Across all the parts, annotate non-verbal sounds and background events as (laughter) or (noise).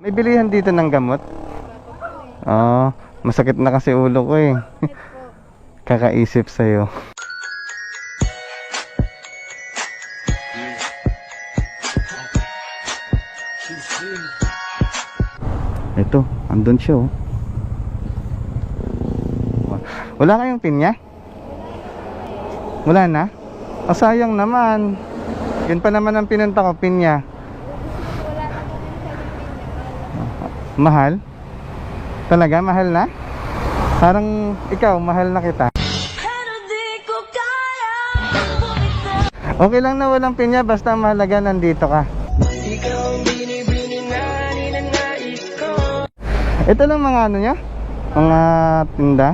May bilihan dito ng gamot? Oo. masakit na kasi ulo ko eh. (laughs) Kakaisip sa'yo. Ito, andun siya oh. Wala kayong pinya? Wala na? Ah, sayang naman. Yun pa naman ang pinunta ko, pinya. Mahal? Talaga, mahal na? Parang ikaw, mahal na kita. Okay lang na walang pinya, basta mahalaga nandito ka. Ito lang mga ano nyo? Mga tinda?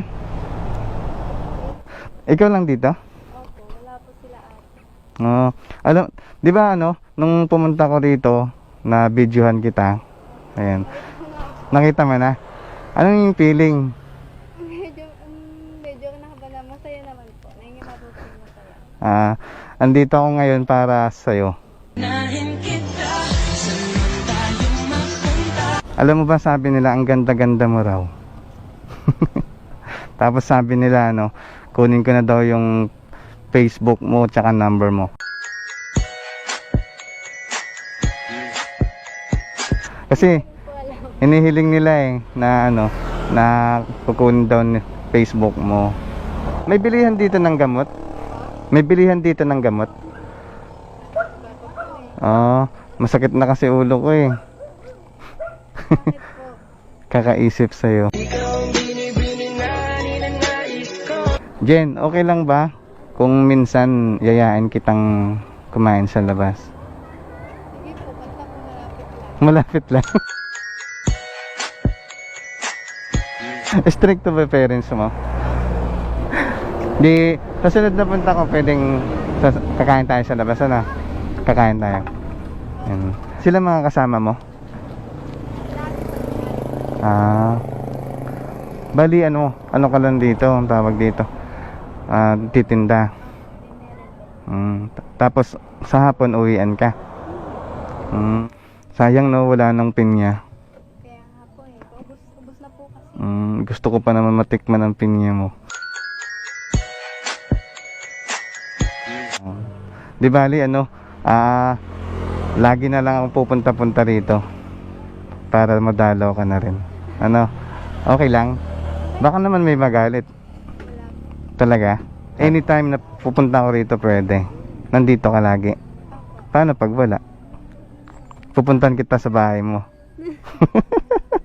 Ikaw lang dito? Opo, wala po sila ate. Oo. alam, di ba ano, nung pumunta ko rito, na videohan kita, ayan, nakita mo na, ano yung feeling? Medyo, um, medyo nakabala. Masaya naman po. Nahingin po po masaya. Ah, andito ako ngayon para sa'yo. Alam mo ba sabi nila ang ganda-ganda mo raw. (laughs) Tapos sabi nila ano, kunin ko na daw yung Facebook mo tsaka number mo. Kasi. Hinihiling nila eh na ano, na kukunin daw ni Facebook mo. May bilihan dito ng gamot? May bilihan dito ng gamot? Oo, masakit na kasi ulo ko eh. (laughs) Kakaisip sa'yo. Jen, okay lang ba kung minsan yayain kitang kumain sa labas? Lang. Malapit lang. (laughs) (laughs) Strict to ba parents mo? Di, sa sunod na punta ko, pwedeng sa, kakain tayo sa labas, ano? Kakain tayo. Yan. Sila mga kasama mo? Ah. Bali, ano, ano ka lang dito, ang tawag dito? Ah, titinda. Mm, tapos, sa hapon, uwian ka. Mm, sayang no, wala nang pinya. Kaya nga po eh. Ubus, ubus na po kasi. Mm, gusto ko pa naman matikman ang pinya mo. Di bali ano, ah, lagi na lang ako pupunta-punta rito para madalaw ka na rin. Ano, okay lang? Baka naman may magalit. Talaga? Anytime na pupunta ako rito pwede. Nandito ka lagi. Paano pag wala? Pupuntan kita sa bahay mo. (laughs)